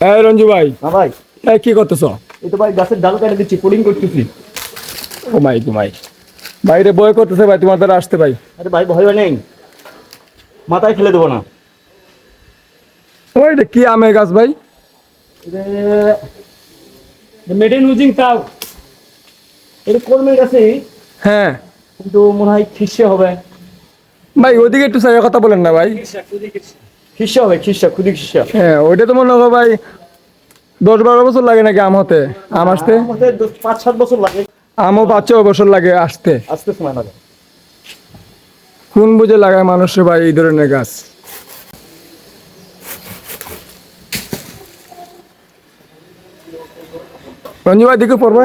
এই রঞ্জু ভাই। না ভাই। এই কি করতেছ? এই তো ভাই গাছের ডাল কেটে দিচ্ছি পুডিং করতেছি। ও মাই মাই। বাইরে বয় করতেছে ভাই তোমার দ্বারা আসতে ভাই। আরে ভাই ভয় নেই? মাথায় ফেলে দেবো না। ওই এটা কি আমের গাছ ভাই? মেড ইন ইউজিং তাও। এটা কর্মের কাছে হ্যাঁ। কিন্তু মনে হয় খিসে হবে। ভাই ওদিকে একটু সাইয়া কথা বলেন না ভাই। খিসে হবে খিসা খুদি খিসা। হ্যাঁ ওইটা তো মনে হয় ভাই দশ বারো বছর লাগে নাকি আম হতে? আম আসতে? পাঁচ সাত বছর লাগে। আমও পাঁচ ছ বছর লাগে আসতে। আসতে সময় লাগে। কোন বুঝে লাগায় মানুষের ভাই এই ধরনের গাছ? রঞ্জু ভাই দিকে পড়বে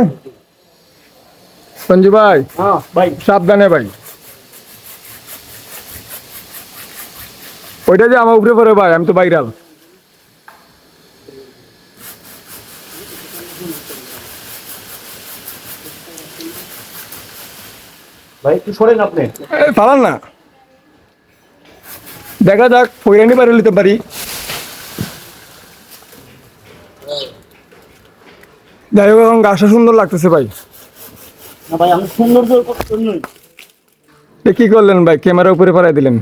ভাই হ্যাঁ ভাই। সাবধানে ভাই। ওইটা যে আমার উপরে পরে ভাই আমি তো বাইরাল ভাই একটু সরেন আপনি। এই না। দেখা যাক ফইরানি বাইরে নিতে পারি। যাই হোক এখন গাছটা সুন্দর লাগতেছে ভাই। না ভাই আমি জন্যই কি করলেন ভাই? ক্যামেরা উপরে পাড়াই দিলেন।